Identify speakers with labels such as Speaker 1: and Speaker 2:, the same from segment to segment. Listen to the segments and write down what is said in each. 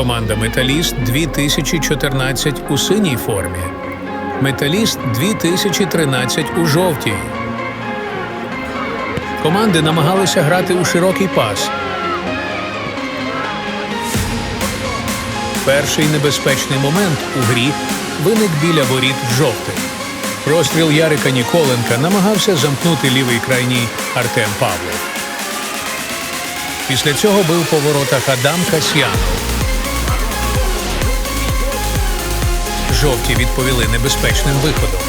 Speaker 1: команда Металіст 2014 у синій формі. Металіст 2013 у жовтій. Команди намагалися грати у широкий пас. Перший небезпечний момент у грі виник біля воріт жовтих. Розстріл Ярика Ніколенка намагався замкнути лівий крайній Артем Павлов. Після цього бив по воротах Адам Касьянов. Жовті відповіли небезпечним виходом.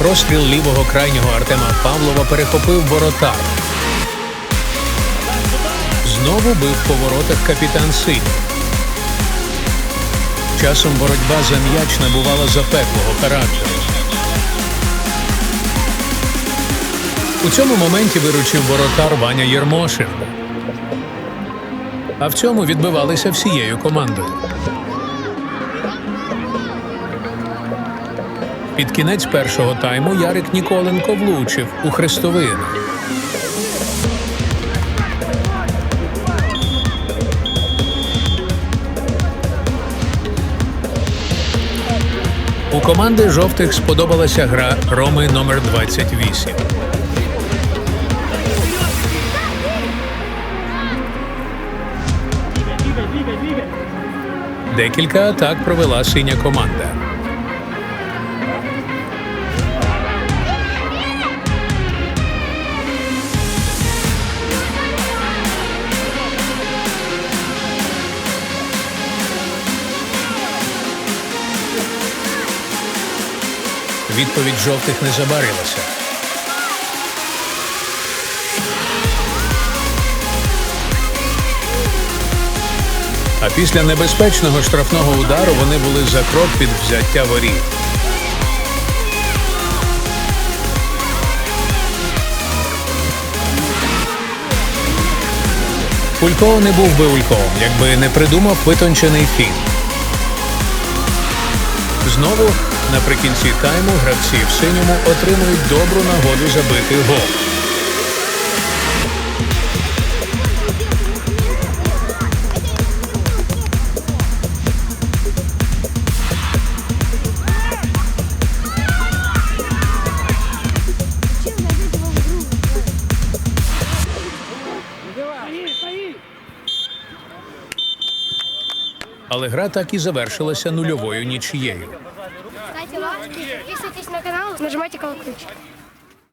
Speaker 1: Розстріл лівого крайнього Артема Павлова перехопив воротар. Знову бив по воротах капітан Синь. Часом боротьба за м'яч набувала запеклого характеру. У цьому моменті виручив воротар Ваня Єрмошин. А в цьому відбивалися всією командою. Під кінець першого тайму Ярик Ніколенко влучив у хрестовину. У команди жовтих сподобалася гра Роми номер 28. Декілька атак провела синя команда. Відповідь жовтих не забарилася. А після небезпечного штрафного удару вони були за крок від взяття воріт. Кульков не був би Ульковим, якби не придумав витончений фінт. Знову наприкінці тайму гравці в синьому отримують добру нагоду забити гол. Але гра так і завершилася нульовою нічією.
Speaker 2: Ставте лайки, підписуйтесь на канал, нажимайте колокольчик.